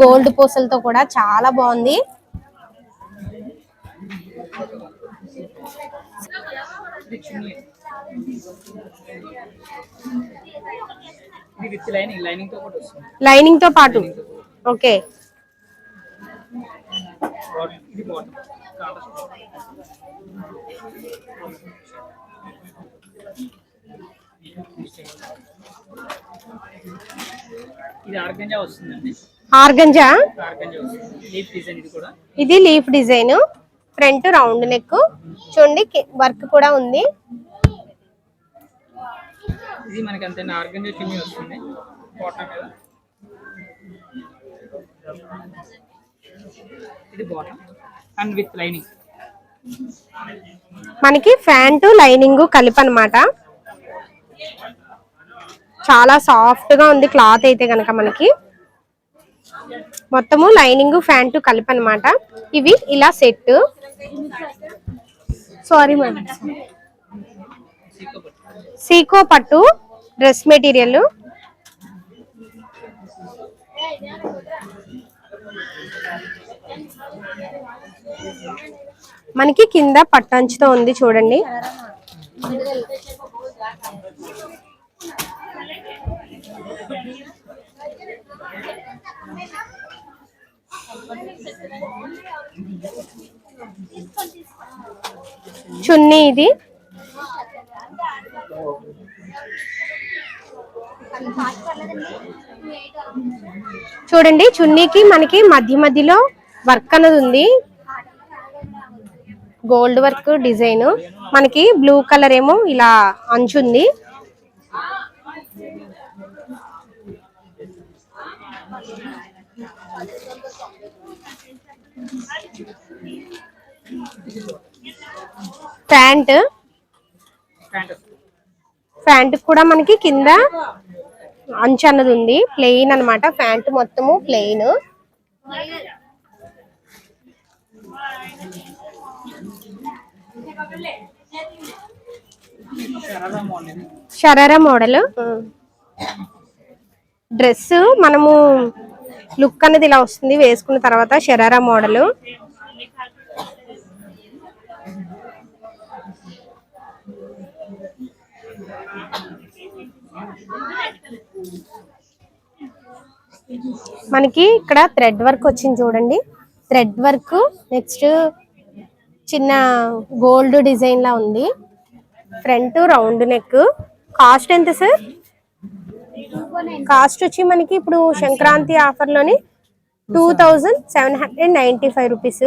Gold పూసలతో కూడా చాలా బాగుంది. లైనింగ్తో పాటు. ఓకే. ఇది ఆర్గంజా వస్తుందండి. ఆర్గంజా? ఇది leaf design. Front round neck. చూడండి వర్క్ కూడా ఉంది. మనకి ఫ్యాంట్ లైనింగ్. కలిపి అన్నమాట. చాలా సాఫ్ట్గా ఉంది క్లాత్ అయితే గనక మనకి. మొత్తము లైనింగ్ ఫ్యాంట్ కలిపి అన్నమాట. ఇవి ఇలా సెట్. సారీ మేడం సీకో పట్టు డ్రెస్ మెటీరియల్ మనకి కింద పట్టంచుతో ఉంది చూడండి. చున్నీ ఇది. చూడండి చున్నీకి మనకి మధ్య మధ్యలో వర్క్ అన్నది ఉంది. Gold work design. మనకి బ్లూ కలర్ ఏమో ఇలా అంచుంది ప్యాంట్? ప్యాంట్. కూడా మనకి కింద అంచు అన్నది ఉంది. ప్లెయిన్ అన్నమాట. ప్యాంట్ మొత్తము ప్లెయిన్ షరారా మోడల్. డ్రెస్ మనము లుక్ అనేది ఇలా వస్తుంది. వేసుకున్న తర్వాత షరారా మోడల్. మనకి ఇక్కడ థ్రెడ్ వర్క్ వచ్చింది చూడండి. థ్రెడ్ వర్క్ నెక్స్ట్ చిన్న గోల్డ్ డిజైన్ లా ఉంది. Front round neck. కాస్ట్ ఎంత సార్? కాస్ట్ వచ్చి మనకి ఇప్పుడు Sankranti ఆఫర్లోని two thousand seven hundred ninety five rupees.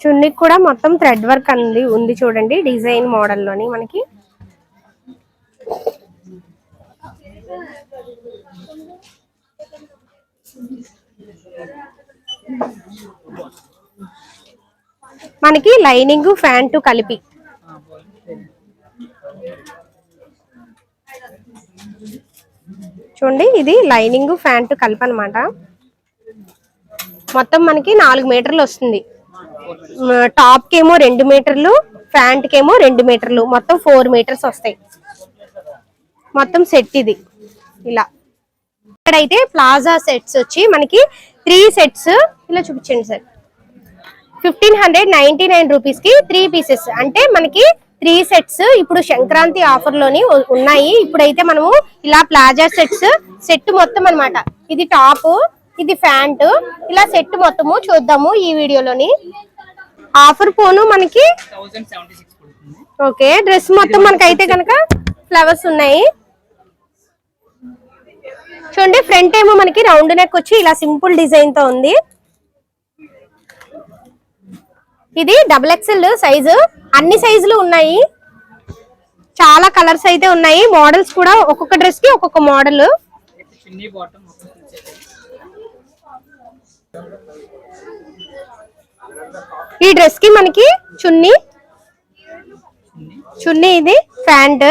చున్నీకి కూడా మొత్తం థ్రెడ్ వర్క్ అంది ఉంది చూడండి డిజైన్ మోడల్లోని మనకి. మనకి లైనింగ్ ఫ్యాంట్ కలిపి. చూడండి ఇది లైనింగ్ ఫ్యాంట్ కలిపి అనమాట మొత్తం మనకి నాలుగు మీటర్లు వస్తుంది. టాప్ కేమో రెండు మీటర్లు ఫ్యాంట్ కేమో రెండు మీటర్లు. మొత్తం ఫోర్ మీటర్స్ వస్తాయి. మొత్తం సెట్ ఇది. ఇలా. ఇక్కడైతే ప్లాజా సెట్స్ వచ్చి మనకి త్రీ సెట్స్ ఇలా చూపించండి sir. Fifteen hundred ninety nine రూపీస్కి త్రీ పీసెస్. అంటే మనకి త్రీ సెట్స్ ఇప్పుడు సంక్రాంతి ఆఫర్లోని ఉ- ఉన్నాయి. ఇప్పుడైతే మనము ఇలా ప్లాజా సెట్స్ సెట్ మొత్తం అన్నమాట. ఇది టాప్ ఇది ప్యాంట్ ఇలా సెట్ మొత్తము చూద్దాము ఈ వీడియోలోని ఆఫర్ పోను మనకి ఓకే డ్రెస్ మొత్తం మనకైతే కనుక ఫ్లవర్స్ ఉన్నాయి. చూడండి ఫ్రంట్ ఏమో మనకి రౌండ్ నెక్ వచ్చి ఇలా సింపుల్ డిజైన్తో ఉంది. ఇది డబుల్ ఎక్స్ఎల్ సైజు అన్ని సైజులు ఉన్నాయి. చాలా కలర్స్ అయితే ఉన్నాయి. మోడల్స్ కూడా ఒక్కొక్క డ్రెస్కి ఒక్కొక్క మోడల్ ఈ డ్రెస్కి మనకి చున్నీ. చున్నీ ఇది ప్యాంట్.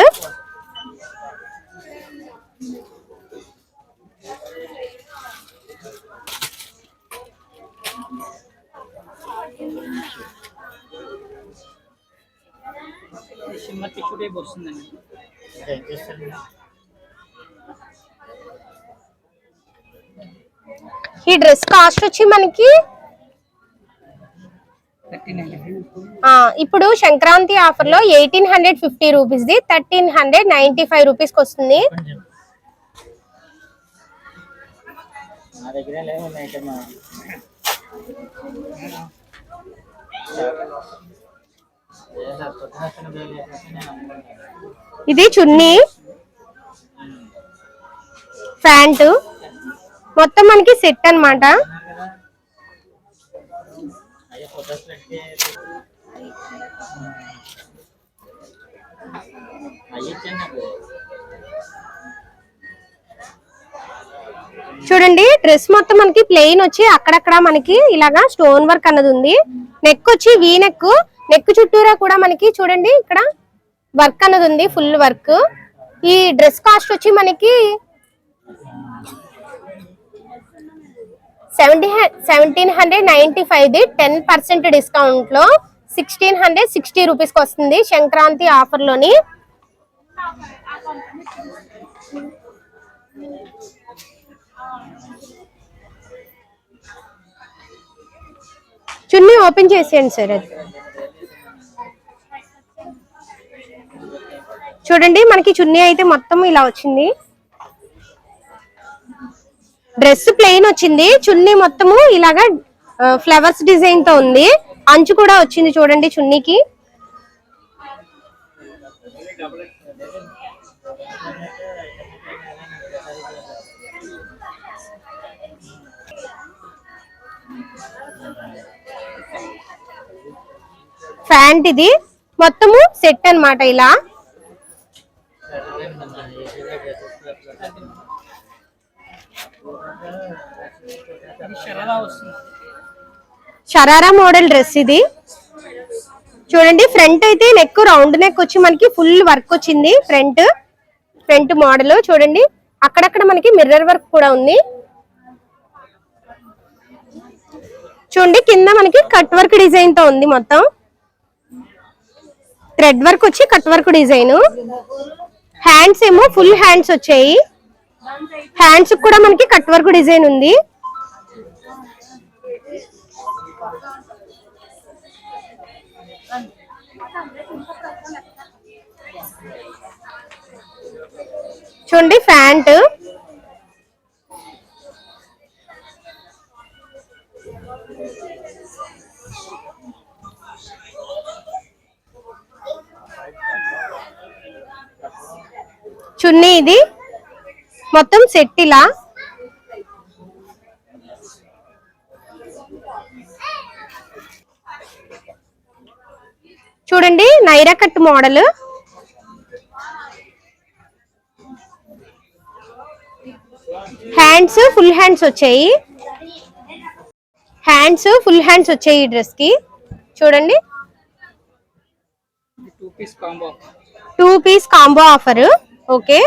చిన్న టిష్యూ టైప్ వస్తుందండి ఈ డ్రెస్ కాస్ట్ వచ్చి మనకి ఇప్పుడు సంక్రాంతి ఆఫర్లో eighteen hundred fifty rupees the thirteen hundred ninety five rupees వస్తుంది. నా ఇది చున్నీ. ప్యాంటు. మొత్తం మనకి సెట్ అన్నమాట. చూడండి డ్రెస్ మొత్తం మనకి ప్లెయిన్ వచ్చి అక్కడక్కడ మనకి ఇలాగా స్టోన్ వర్క్ అన్నది ఉంది. నెక్ వచ్చి వీ నెక్ నెక్ చుట్టూరా కూడా మనకి చూడండి ఇక్కడ వర్క్ అన్నది ఉంది ఫుల్ వర్క్. ఈ డ్రెస్ కాస్ట్ వచ్చి మనకి seventy seventeen hundred ninety five the ten percent డిస్కౌంట్లో సిక్స్టీన్ హండ్రెడ్ సిక్స్టీ రూపీస్కి వస్తుంది సంక్రాంతి ఆఫర్లోని చున్నీ ఓపెన్ చేసేయండి సార్ అది. చూడండి మనకి చున్నీ అయితే మొత్తం ఇలా వచ్చింది. డ్రెస్ ప్లెయిన్ వచ్చింది. చున్నీ మొత్తము ఇలాగా ఫ్లవర్స్ డిజైన్తో ఉంది. అంచు కూడా వచ్చింది చూడండి చున్నీకి. ప్యాంట్ ఇది. మొత్తము సెట్ అన్నమాట ఇలా. షరారా మోడల్ డ్రెస్ ఇది. చూడండి ఫ్రంట్ అయితే నెక్ రౌండ్ నెక్ వచ్చి మనకి ఫుల్ వర్క్ వచ్చింది. ఫ్రంట్ ఫ్రంట్ మోడల్ చూడండి అక్కడక్కడ మనకి మిర్రర్ వర్క్ కూడా ఉంది. చూడండి కింద మనకి కట్ వర్క్ డిజైన్తో ఉంది మొత్తం. థ్రెడ్ వర్క్ వచ్చి కట్ వర్క్ డిజైన్ హ్యాండ్స్ ఏమో ఫుల్ హ్యాండ్స్ వచ్చాయి. హ్యాండ్స్ కూడా మనకి కట్ వర్క్ డిజైన్ ఉంది. చూడండి ప్యాంట్. చున్నీ ఇది. మొత్తం సెట్ ఇలా. చూడండి Naira cut model. Hands full hands వచ్చాయి. హ్యాండ్స్ ఫుల్ హ్యాండ్స్ వచ్చాయి ఈ డ్రెస్కి. చూడండి. Two piece combo offer okay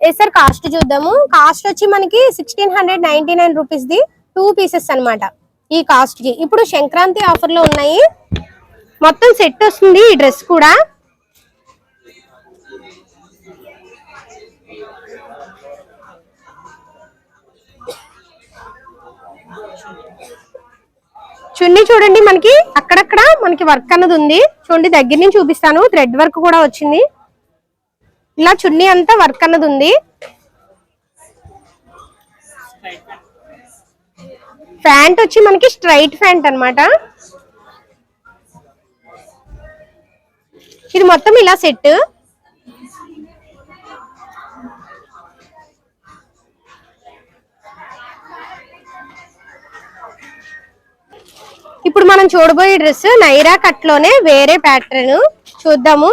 ఏ సార్ కాస్ట్ చూద్దాము. కాస్ట్ వచ్చి మనకి sixteen hundred ninety nine rupees the two pieces అన్నమాట. ఈ కాస్ట్కి. ఇప్పుడు సంక్రాంతి ఆఫర్లో ఉన్నాయి. మొత్తం సెట్ వస్తుంది ఈ డ్రెస్ కూడా. చున్నీ చూడండి మనకి. అక్కడక్కడ మనకి వర్క్ అన్నది ఉంది. చూడండి దగ్గర నుంచి చూపిస్తాను. థ్రెడ్ వర్క్ కూడా వచ్చింది. ఇలా చున్నీ అంతా వర్క్ అన్నది ఉంది. ప్యాంట్ వచ్చి మనకి స్ట్రైట్ ప్యాంట్ అన్నమాట. ఇది మొత్తం ఇలా సెట్. మనం చూడబోయే డ్రెస్ నైరా కట్లోనే వేరే ప్యాటర్న్. చూద్దాము.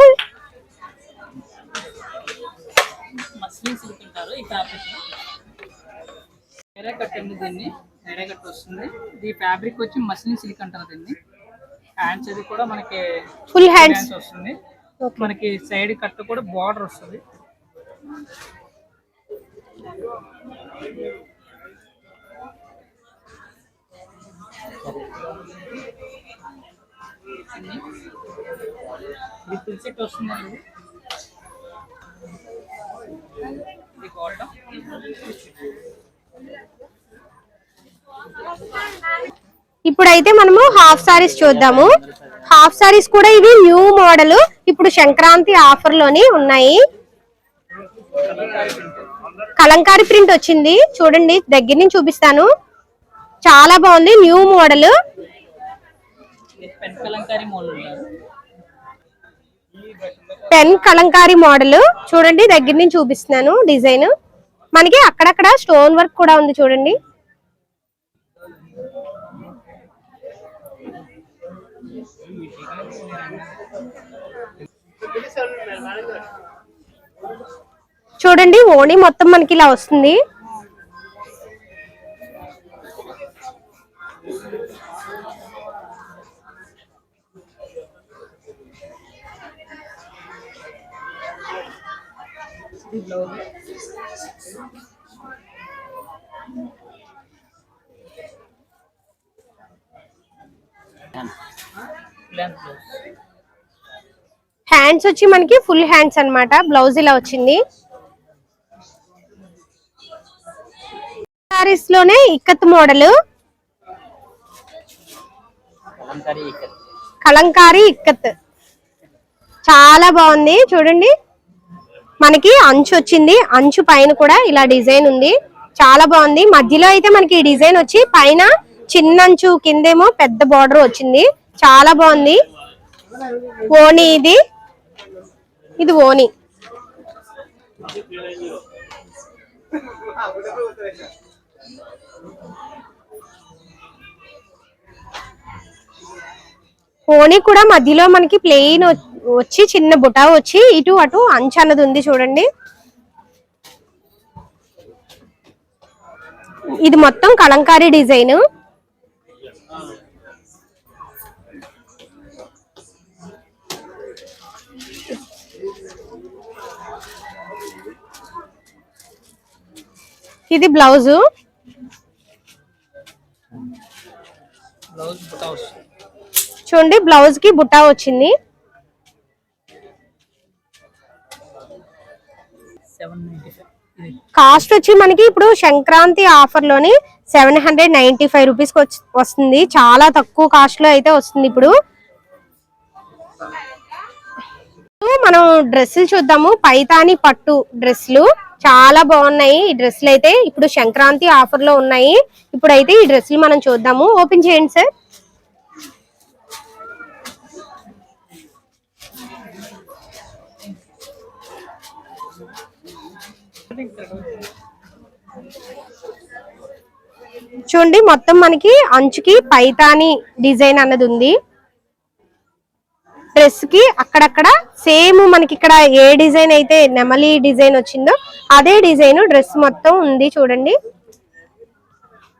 ఈ ఫ్యాబ్రిక్ వచ్చి మస్లిన్ సిల్క్ అంటారు దీన్ని. హ్యాండ్స్ అది కూడా మనకి ఫుల్ హ్యాండ్స్ వస్తుంది. మనకి సైడ్ కట్ కూడా బార్డర్ వస్తుంది. ఇది వస్తుందండి ఇప్పుడైతే మనము హాఫ్ సారీస్ చూద్దాము. హాఫ్ సారీస్ కూడా ఇవి న్యూ మోడల్. ఇప్పుడు సంక్రాంతి ఆఫర్లోని ఉన్నాయి. కలంకారీ ప్రింట్ వచ్చింది. చూడండి దగ్గర నుంచి చూపిస్తాను. చాలా బాగుంది. New model pen Kalamkari model చూడండి దగ్గర నుంచి చూపిస్తున్నాను డిజైన్. మనకి అక్కడక్కడ స్టోన్ వర్క్ కూడా ఉంది చూడండి. చూడండి ఓణి మొత్తం మనకి ఇలా వస్తుంది. బ్లౌజ్ హ్యాండ్స్ వచ్చి మనకి ఫుల్ హ్యాండ్స్ అన్నమాట. బ్లౌజ్ ఇలా వచ్చింది. సారీస్లోనే ఇక్కత్ మోడల్ కలంకారీ ఇక్కత్. చాలా బాగుంది. చూడండి. మనకి అంచు వచ్చింది. అంచు పైన కూడా ఇలా డిజైన్ ఉంది. చాలా బాగుంది. మధ్యలో అయితే మనకి ఈ డిజైన్ వచ్చి పైన చిన్న అంచు కిందేమో పెద్ద బార్డర్ వచ్చింది. చాలా బాగుంది. ఓణి ఇది. ఇది ఓణి. ఓణి కూడా మధ్యలో మనకి ప్లెయిన్ వచ్చి చిన్న బుటా వచ్చి ఇటు అటు అంచు అన్నది ఉంది చూడండి. ఇది మొత్తం కలంకారీ డిజైన్. ఇది బ్లౌజు. చూడండి బ్లౌజ్కి బుట్టా వచ్చింది. కాస్ట్ వచ్చి మనకి ఇప్పుడు Sankranti ఆఫర్లోని seven hundred ninety five rupees వస్తుంది. చాలా తక్కువ కాస్ట్లో అయితే వస్తుంది ఇప్పుడు. మనం డ్రెస్సులు చూద్దాము. పైతాని పట్టు డ్రెస్సులు చాలా బాగున్నాయి. ఈ డ్రెస్సులు అయితే ఇప్పుడు సంక్రాంతి ఆఫర్లో ఉన్నాయి. ఇప్పుడైతే ఈ డ్రెస్సులు మనం చూద్దాము. ఓపెన్ చేయండి సార్. చూడండి మొత్తం మనకి అంచుకి పైతాని డిజైన్ అన్నది ఉంది. డ్రెస్కి అక్కడక్కడ సేమ్ మనకి ఇక్కడ ఏ డిజైన్ అయితే నెమలి డిజైన్ వచ్చిందో అదే డిజైన్ డ్రెస్ మొత్తం ఉంది చూడండి.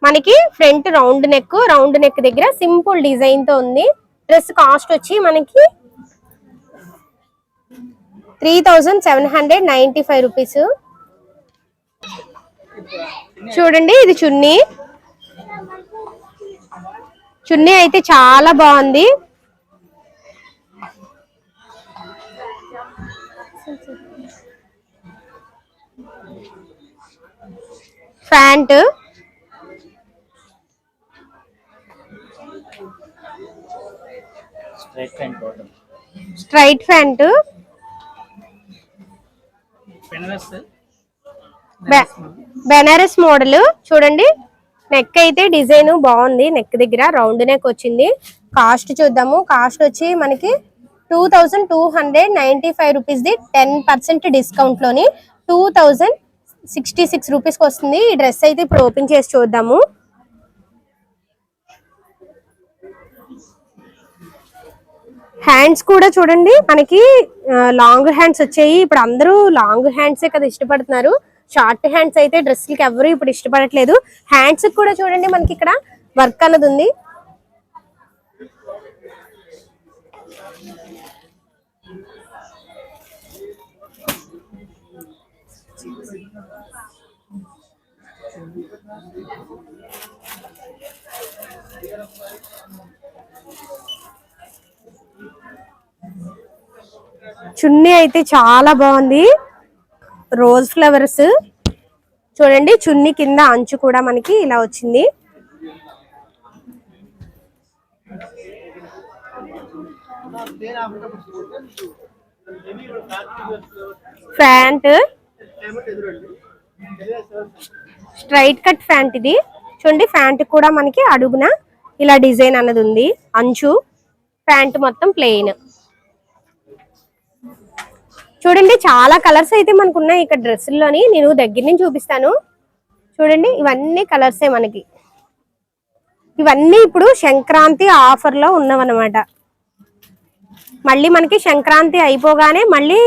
మనకి front round neck round neck దగ్గర సింపుల్ డిజైన్తో ఉంది. డ్రెస్ కాస్ట్ వచ్చి మనకి three thousand seven hundred ninety five rupees చూడండి ఇది చున్నీ. చున్నీ అయితే చాలా బాగుంది. Pant. Straight pant Banaras model చూడండి. నెక్ అయితే డిజైన్ బాగుంది. నెక్ దగ్గర రౌండ్ నెక్ వచ్చింది. కాస్ట్ చూద్దాము. కాస్ట్ వచ్చి మనకి two thousand two hundred ninety five rupees the ten percent డిస్కౌంట్లోని two thousand sixty six రూపీస్కి వస్తుంది. ఈ డ్రెస్ అయితే ఇప్పుడు ఓపెన్ చేసి చూద్దాము. హ్యాండ్స్ కూడా చూడండి. మనకి లాంగ్ హ్యాండ్స్ వచ్చాయి. ఇప్పుడు అందరూ లాంగ్ హ్యాండ్సే కదా ఇష్టపడుతున్నారు. షార్ట్ హ్యాండ్స్ అయితే డ్రెస్లకి ఎవరు ఇప్పుడు ఇష్టపడట్లేదు. హ్యాండ్స్ కూడా చూడండి మనకి ఇక్కడ వర్క్ అన్నది ఉంది. చున్నీ అయితే చాలా బాగుంది. Rose flowers. చూడండి చున్నీ కింద అంచు కూడా మనకి ఇలా వచ్చింది. ఫ్యాంట్. స్ట్రైట్ కట్ ఫ్యాంట్ ఇది. చూడండి ఫ్యాంట్ కూడా మనకి అడుగున ఇలా డిజైన్ అన్నది ఉంది. అంచు ఫ్యాంట్ మొత్తం ప్లెయిన్. చూడండి చాలా కలర్స్ అయితే మనకు ఉన్నాయి ఇక్కడ డ్రెస్సుల్లోని. నేను దగ్గర నుంచి చూపిస్తాను. చూడండి ఇవన్నీ కలర్సే మనకి. ఇవన్నీ ఇప్పుడు సంక్రాంతి ఆఫర్లో ఉన్నవన్నమాట. మళ్ళీ మనకి సంక్రాంతి అయిపోగానే మళ్ళీ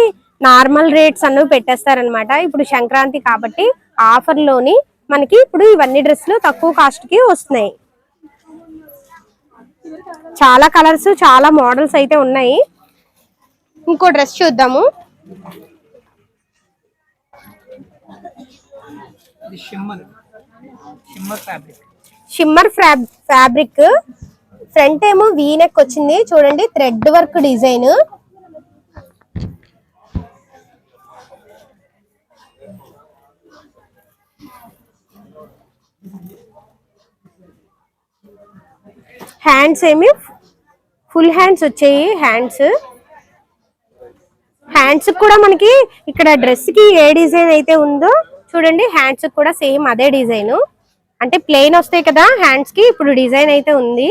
నార్మల్ రేట్స్ అన్నవి పెట్టేస్తారనమాట ఇప్పుడు సంక్రాంతి కాబట్టి ఆఫర్లోని మనకి ఇప్పుడు ఇవన్నీ డ్రెస్సులు తక్కువ కాస్ట్కి వస్తున్నాయి. చాలా కలర్స్ చాలా మోడల్స్ అయితే ఉన్నాయి. ఇంకో డ్రెస్ చూద్దాము. Shimmer shimmer fabric shimmer fabric front ఏమో వీ నెక్ వచ్చింది. చూడండి థ్రెడ్ వర్క్ డిజైన్ హ్యాండ్స్ ఏమి? ఫుల్ హ్యాండ్స్ వచ్చాయి హ్యాండ్స్ హ్యాండ్స్ కూడా మనకి ఇక్కడ డ్రెస్కి ఏ డిజైన్ అయితే ఉందో చూడండి హ్యాండ్స్ కూడా సేమ్ అదే డిజైన్ అంటే ప్లెయిన్ వస్తాయి కదా హ్యాండ్స్కి ఇప్పుడు డిజైన్ అయితే ఉంది.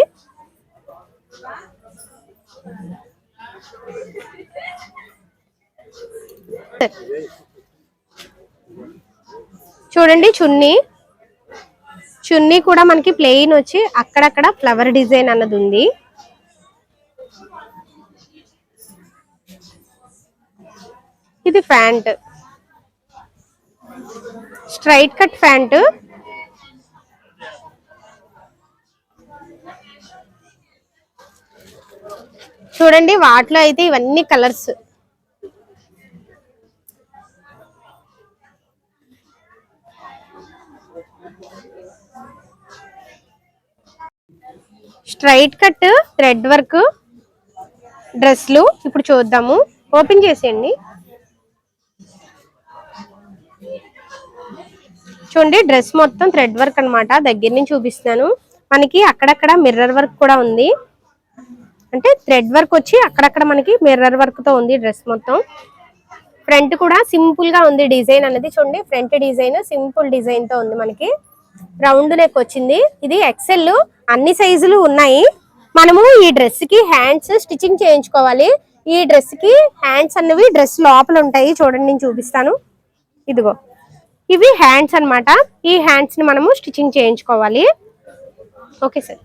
చూడండి చున్నీ. చున్నీ కూడా మనకి ప్లెయిన్ వచ్చి అక్కడక్కడ ఫ్లవర్ డిజైన్ అన్నది ఉంది. ఇది ప్యాంట్. Straight cut pant. చూడండి వాటిలో అయితే ఇవన్నీ colours. Straight cut thread work డ్రెస్లు. ఇప్పుడు చూద్దాము. ఓపెన్ చేసేయండి. చూడండి డ్రెస్ మొత్తం థ్రెడ్ వర్క్ అన్నమాట. దగ్గర నుంచి చూపిస్తున్నాను. మనకి అక్కడక్కడ మిర్రర్ వర్క్ కూడా ఉంది. అంటే థ్రెడ్ వర్క్ వచ్చి అక్కడక్కడ మనకి మిర్రర్ వర్క్తో ఉంది డ్రెస్ మొత్తం. ఫ్రంట్ కూడా సింపుల్గా ఉంది డిజైన్ అనేది. చూడండి ఫ్రంట్ డిజైన్ సింపుల్ డిజైన్తో ఉంది మనకి. రౌండ్ నెక్ వచ్చింది. ఇది ఎక్సెల్ అన్ని సైజులు ఉన్నాయి. మనము ఈ డ్రెస్కి హ్యాండ్స్ స్టిచ్చింగ్ చేయించుకోవాలి. ఈ డ్రెస్కి హ్యాండ్స్ అన్నవి డ్రెస్ లోపల ఉంటాయి. చూడండి నేను చూపిస్తాను. ఇదిగో. ఇవి హ్యాండ్స్ అన్నమాట. ఈ హ్యాండ్స్ని మనము స్టిచ్చింగ్ చేయించుకోవాలి. ఓకే సార్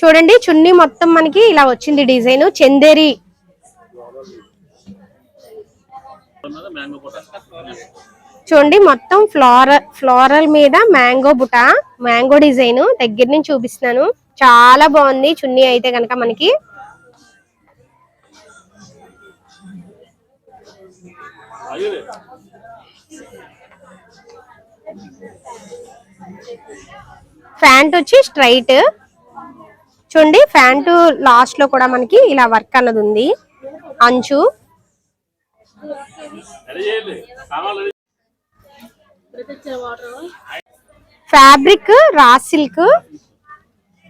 చూడండి చున్నీ మొత్తం మనకి ఇలా వచ్చింది డిజైన్. చందేరి. చూడండి మొత్తం ఫ్లోరల్ ఫ్లోరల్ మీద మ్యాంగో బుట మ్యాంగో డిజైన్. దగ్గర నుంచి చూపిస్తున్నాను. చాలా బాగుంది చున్నీ అయితే కనుక మనకి. ప్యాంట్ వచ్చి స్ట్రైట్. చూడండి ప్యాంట్ లాస్ట్లో కూడా మనకి ఇలా వర్క్ అన్నది ఉంది. అంచు. Fabric raw silk.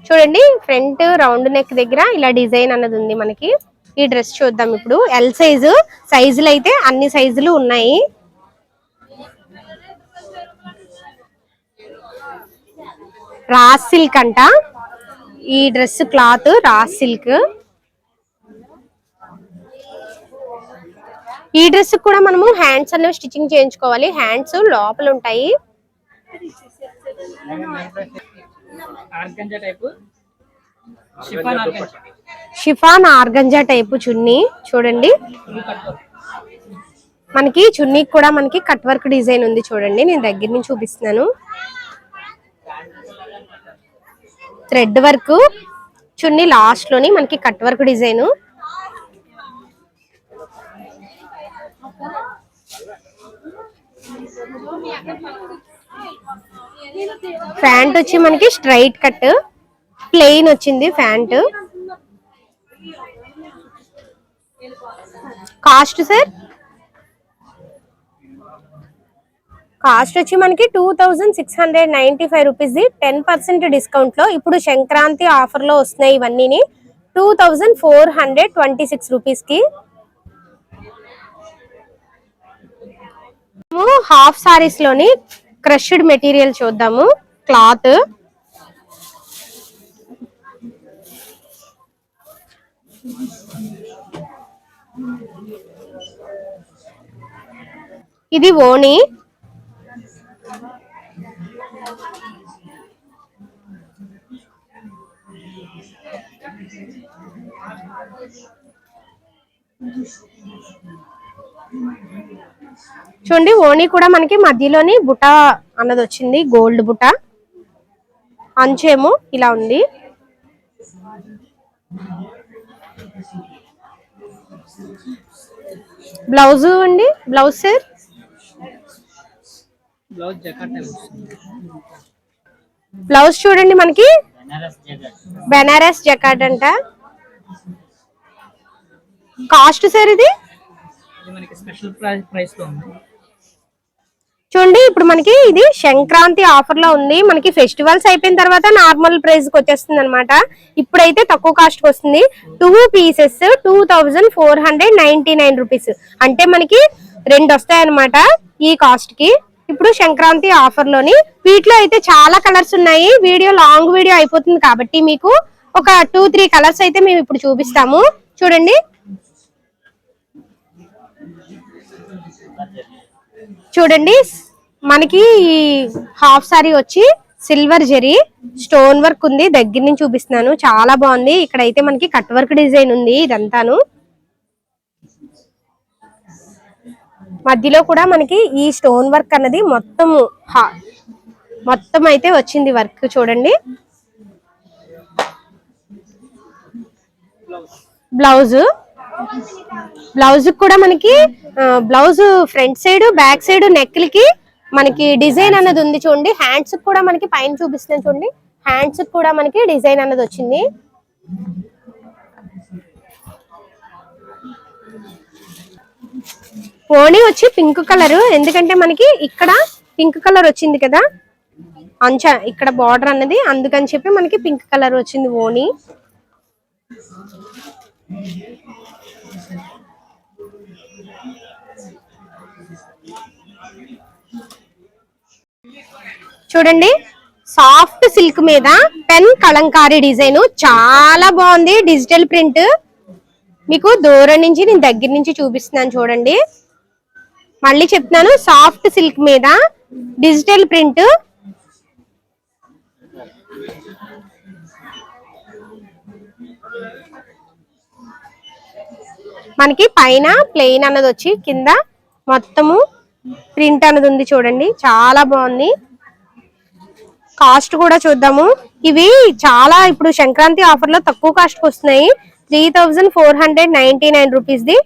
చూడండి ఫ్రంట్ రౌండ్ నెక్ దగ్గర ఇలా డిజైన్ అన్నది ఉంది మనకి. ఈ డ్రెస్ చూద్దాం ఇప్పుడు. ఎల్ సైజు సైజులు అయితే అన్ని సైజులు ఉన్నాయి. రా సిల్క్ అంట. ఈ డ్రెస్ క్లాత్ రా సిల్క్ ఈ డ్రెస్ కూడా మనము హ్యాండ్స్ అనేవి స్టిచ్చింగ్ చేయించుకోవాలి. హ్యాండ్స్ లోపల ఉంటాయి. Type chiffon organza type chunni చూడండి. మనకి చున్నీకి కూడా మనకి కట్ వర్క్ డిజైన్ ఉంది చూడండి నేను దగ్గర నుంచి చూపిస్తున్నాను. థ్రెడ్ వర్క్ చున్నీ లాస్ట్లోని మనకి కట్ వర్క్ డిజైన్. ప్యాంట్ వచ్చి మనకి స్ట్రైట్ కట్ ప్లెయిన్ వచ్చింది ప్యాంటు కాస్ట్ సార్? కాస్ట్ వచ్చి మనకి two thousand six hundred ninety five rupees ten percent డిస్కౌంట్లో ఇప్పుడు సంక్రాంతి ఆఫర్లో వస్తున్నాయి ఇవన్నీ two thousand four hundred twenty six రూపీస్కి. హాఫ్ సారీస్లోని క్రష్డ్ మెటీరియల్ చూద్దాము. క్లాత్. ఇది ఓణి. చూడండి ఓణి కూడా మనకి మధ్యలోని బుట్ట అన్నది వచ్చింది గోల్డ్ బుట్ట అంచేమో ఇలా ఉంది. బ్లౌజ్ అండి? Blouse sir? బ్లౌజ్ చూడండి మనకి. బెనారస్ జకాట్ అంట. కాస్ట్ సార్ ఇది? స్పెషల్ ప్రైస్లో ఉంది. మనకి ఇది సంక్రాంతి ఆఫర్లో ఉంది. మనకి ఫెస్టివల్స్ అయిపోయిన తర్వాత నార్మల్ ప్రైస్కి వచ్చేస్తుంది అనమాట ఇప్పుడైతే తక్కువ కాస్ట్ వస్తుంది. Two pieces two thousand four hundred ninety nine rupees అంటే మనకి రెండు వస్తాయి అనమాట ఈ కాస్ట్కి. ఇప్పుడు సంక్రాంతి ఆఫర్లోని వీటిలో అయితే చాలా కలర్స్ ఉన్నాయి. వీడియో లాంగ్ వీడియో అయిపోతుంది కాబట్టి మీకు ఒక టూ త్రీ కలర్స్ అయితే మేము ఇప్పుడు చూపిస్తాము. చూడండి. చూడండి. మనకి ఈ హాఫ్ సారీ వచ్చి సిల్వర్ జరీ స్టోన్ వర్క్ ఉంది దగ్గర నుంచి చూపిస్తున్నాను. చాలా బాగుంది. ఇక్కడైతే మనకి కట్ వర్క్ డిజైన్ ఉంది ఇదంతాను. మధ్యలో కూడా మనకి ఈ స్టోన్ వర్క్ అన్నది మొత్తం మొత్తం అయితే వచ్చింది వర్క్ చూడండి. బ్లౌజ్. బ్లౌజ్ కూడా మనకి blouse front side back side నెక్లకి మనకి డిజైన్ అన్నది ఉంది చూడండి. హ్యాండ్స్ కూడా మనకి పైన చూపిస్తున్నాను చూడండి. హ్యాండ్స్ కూడా మనకి డిజైన్ అన్నది వచ్చింది. ఓణి వచ్చి పింక్ కలర్ ఎందుకంటే మనకి ఇక్కడ పింక్ కలర్ వచ్చింది కదా. అంచ ఇక్కడ బార్డర్ అన్నది. అందుకని చెప్పి మనకి పింక్ కలర్ వచ్చింది ఓణి చూడండి. సాఫ్ట్ సిల్క్ మీద పెన్ కలంకారీ డిజైన్. చాలా బాగుంది. Digital print. మీకు దూరం నుంచి నేను దగ్గర నుంచి చూపిస్తున్నాను చూడండి. మళ్ళీ చెప్తున్నాను సాఫ్ట్ సిల్క్ మీద డిజిటల్ ప్రింట్. మనకి పైన ప్లెయిన్ అన్నది వచ్చి కింద మొత్తము ప్రింట్ అన్నది ఉంది చూడండి. చాలా బాగుంది. కాస్ట్ కూడా చూద్దాము. ఇవి చాలా ఇప్పుడు సంక్రాంతి ఆఫర్లో తక్కువ కాస్ట్కి వస్తున్నాయి. Three thousand four hundred ninety nine rupees the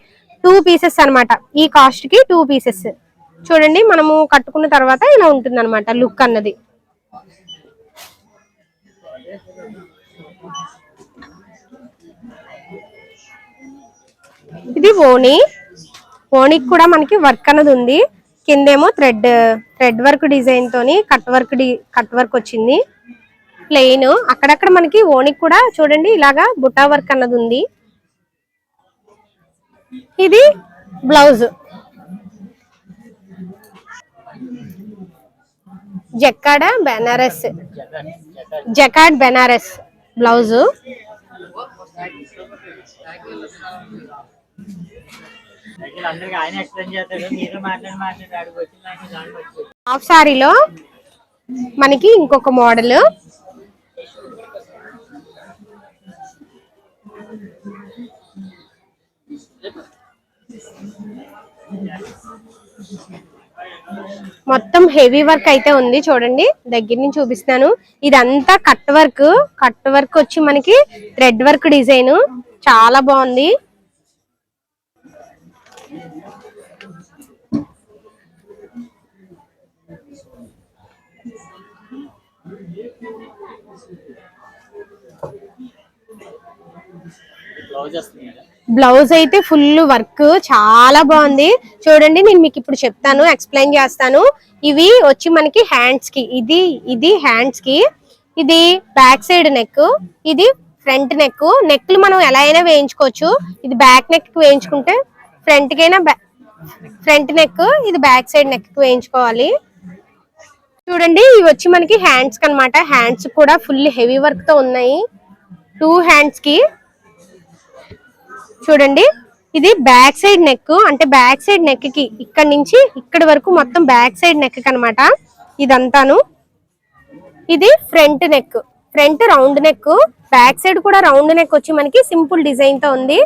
two pieces అన్నమాట. ఈ కాస్ట్కి టూ పీసెస్. చూడండి మనము కట్టుకున్న తర్వాత ఇలా ఉంటుంది అనమాట లుక్ అన్నది. ఇది ఓణి ఓణికి కూడా మనకి వర్క్ అన్నది ఉంది. కిందేమో థ్రెడ్ థ్రెడ్ వర్క్ డిజైన్ తోని కట్ వర్క్ కట్ వర్క్ వచ్చింది. ప్లెయిన్ అక్కడక్కడ మనకి ఓణికి కూడా చూడండి ఇలాగా బుటా వర్క్ అన్నది ఉంది. ఇది blouse. Jacquard Banaras. Jacquard Banaras blouse. Half సారీలో మనకి ఇంకొక మోడల్ మొత్తం హెవీ వర్క్ అయితే ఉంది చూడండి. దగ్గర నుంచి చూపిస్తాను ఇదంతా కట్ వర్క్ కట్ వర్క్ వచ్చి మనకి థ్రెడ్ వర్క్ డిజైన్ చాలా బాగుంది. బ్లౌజ్ అయితే ఫుల్ వర్క్ చాలా బాగుంది. చూడండి నేను మీకు ఇప్పుడు చెప్తాను ఎక్స్ప్లెయిన్ చేస్తాను. ఇవి వచ్చి మనకి హ్యాండ్స్కి ఇది ఇది హ్యాండ్స్కి. ఇది బ్యాక్ సైడ్ నెక్ ఇది ఫ్రంట్ నెక్ నెక్లు మనం ఎలా అయినా వేయించుకోవచ్చు. ఇది బ్యాక్ నెక్ వేయించుకుంటే ఫ్రంట్ కైనా ఫ్రంట్ నెక్ ఇది బ్యాక్ సైడ్ నెక్కి వేయించుకోవాలి. చూడండి ఇవి వచ్చి మనకి హ్యాండ్స్ అన్నమాట హ్యాండ్స్ కూడా ఫుల్ హెవీ వర్క్తో ఉన్నాయి. టూ హ్యాండ్స్కి. చూడండి ఇది బ్యాక్ సైడ్ నెక్ అంటే బ్యాక్ సైడ్ నెక్కి ఇక్కడ నుంచి ఇక్కడ వరకు మొత్తం బ్యాక్ సైడ్ నెక్ అన్నమాట ఇదంతాను. ఇది front neck front round neck back side కూడా రౌండ్ నెక్ వచ్చి మనకి సింపుల్ డిజైన్తో ఉంది.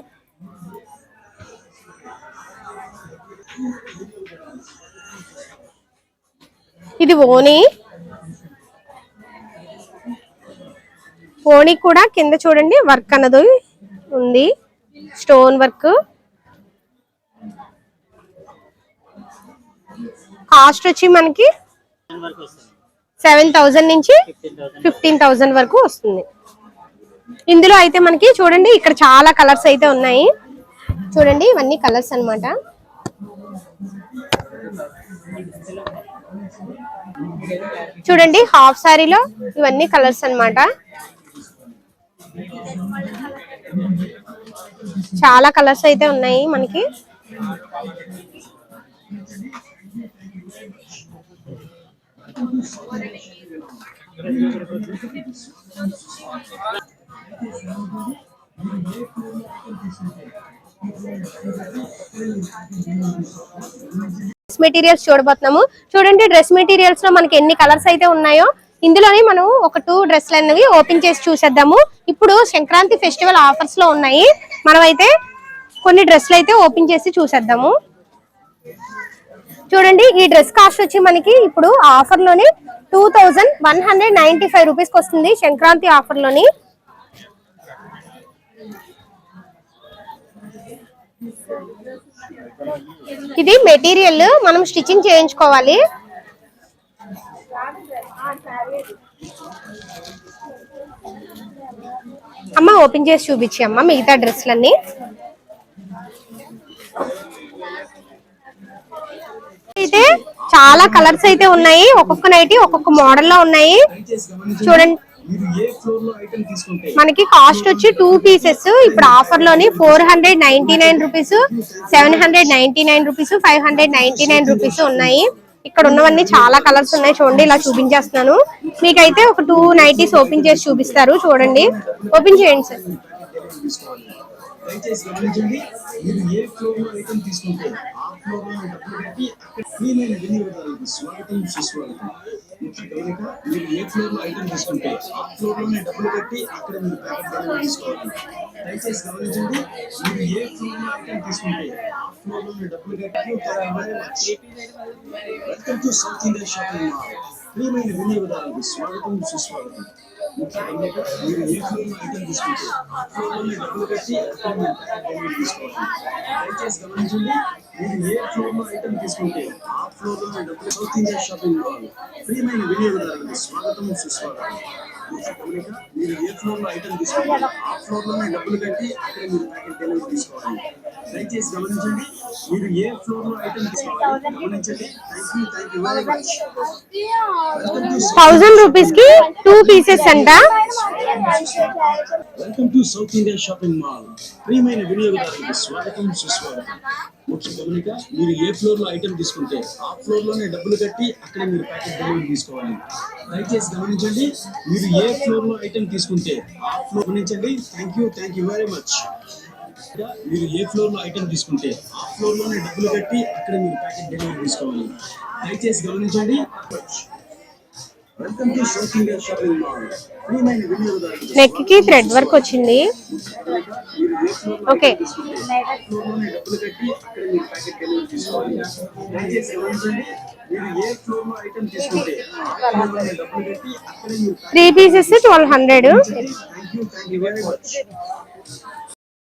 ఇది ఓని ఓణి కూడా కింద చూడండి వర్క్ అన్నది ఉంది. Stone work. కాస్ట్ వచ్చి మనకి సెవెన్ థౌజండ్ నుంచి ఫిఫ్టీన్ థౌసండ్ థౌజండ్ వరకు వస్తుంది. ఇందులో అయితే మనకి చూడండి ఇక్కడ చాలా కలర్స్ అయితే ఉన్నాయి. చూడండి ఇవన్నీ కలర్స్ అన్నమాట. చూడండి హాఫ్ సారీలో ఇవన్నీ కలర్స్ అన్నమాట. చాలా కలర్స్ అయితే ఉన్నాయి మనకి. డ్రెస్ మెటీరియల్స్ చూడబోతున్నాము. చూడండి డ్రెస్ మెటీరియల్స్లో మనకి ఎన్ని కలర్స్ అయితే ఉన్నాయో ఇందులోనే మనం ఒక టూ డ్రెస్లు అనేవి ఓపెన్ చేసి చూసేద్దాము. ఇప్పుడు సంక్రాంతి ఫెస్టివల్ ఆఫర్స్లో ఉన్నాయి. మనమైతే కొన్ని డ్రెస్లు అయితే ఓపెన్ చేసి చూసేద్దాము. చూడండి ఈ డ్రెస్ కాస్ట్ వచ్చి మనకి ఇప్పుడు ఆఫర్లోని two thousand one hundred ninety five rupees వస్తుంది సంక్రాంతి ఆఫర్లోని. ఇది మెటీరియల్ మనం స్టిచ్చింగ్ చేయించుకోవాలి. అమ్మ ఓపెన్ చేసి చూపించి అమ్మ మిగతా డ్రెస్లన్నీ అయితే చాలా కలర్స్ అయితే ఉన్నాయి. ఒక్కొక్క నైటీ ఒక్కొక్క మోడల్లో ఉన్నాయి. చూడండి. మనకి కాస్ట్ వచ్చి టూ పీసెస్ ఇప్పుడు ఆఫర్లోని four hundred ninety nine rupees seven hundred ninety nine rupees five hundred ninety nine rupees ఉన్నాయి. ఇక్కడ ఉన్నవన్నీ చాలా కలర్స్ ఉన్నాయి. చూడండి ఇలా చూపించేస్తున్నాను. మీకైతే ఒక టూ నైటీస్ ఓపెన్ చేసి చూపిస్తారు. చూడండి. ఓపెన్ చేయండి సార్ తీసుకోవాలి దయచేసి గమనించండి మీరు ఏ ఫ్లోర్లో ఐటమ్ తీసుకుంటే ఆ ఫ్లోర్లో డబ్బులు కట్టి అక్కడ క్లీన్ వినియోగదారులకు స్వాగతం సుస్వాగతం ముఖ్య గమనిక మీరు ఏ ఫ్లోర్లో ఐటమ్ తీసుకుంటే ఆ ఫ్లోర్లోనే డబ్బులు కట్టి అక్కడ మీరు ప్యాకెట్ తీసుకోవాలి దయచేసి గమనించండి మీరు ఏ ఫ్లోర్లో ఐటమ్ తీసుకుంటే ఆ ఫ్లోర్లోనే డబ్బులు కట్టి welcome to South India shopping mall ప్రియమైన వినియోగదారులకు స్వాగతం సుస్వాగతం. మీరు ఏ ఫ్లోర్ ఐటమ్ తీసుకుంటే ఆ డబ్బులు కట్టి అక్కడ తీసుకోవాలి దయచేసి గమనించండి మీరు ఏ ఫ్లోర్లో ఐటమ్ తీసుకుంటే ఆ ఫ్లోర్లో మీ డబ్బులు సౌత్ ఇండియా షాపింగ్ కావాలి ప్రియమైన వినియోగదారులకు స్వాగతం సుస్వాగతం ముఖ్య గమనిక మీరు ఏ ఫ్లోర్లో ఐటమ్ తీసుకోవాలి ఆ ఫ్లోర్లోనే డబ్బులు కట్టి అక్కడ మీరు ప్యాకెట్ డెలివరీ తీసుకోవాలి. దయచేసి గమనించండి మీరు ఏ ఫ్లోర్లో ఐటమ్ తీసుకోవాలి గమనించండి. Thank you thank you very much welcome thousand రూపీస్కి టూ పీసెస్ అంట. Welcome to South India shopping mall ప్రియమైన వినియోగదారులకు స్వాగతం సుస్వాగతం. ముఖ్య గమనిక మీరు ఏ ఫ్లోర్లో ఐటమ్ తీసుకుంటే ఆ ఫ్లోర్లోనే డబ్బులు కట్టి అక్కడ మీరు ప్యాకెట్ డెలివరీ తీసుకోవాలి. దయచేసి గమనించండి మీరు ఏ ఫ్లోర్లో ఐటమ్ తీసుకుంటే ఆ ఫ్లోర్ గమనించండి. Thank you thank you very much మీరు ఏ ఫ్లోర్లో ఐటమ్ తీసుకుంటే ఆ ఫ్లోర్లోనే డబ్బులు కట్టి అక్కడ మీరు ప్యాకెట్ డెలివరీ తీసుకోవాలి. దయచేసి గమనించండి. Welcome to South India shopping mall నెక్కి నెక్కి థ్రెడ్ వర్క్ వచ్చింది. Okay. Three pieces twelve hundred.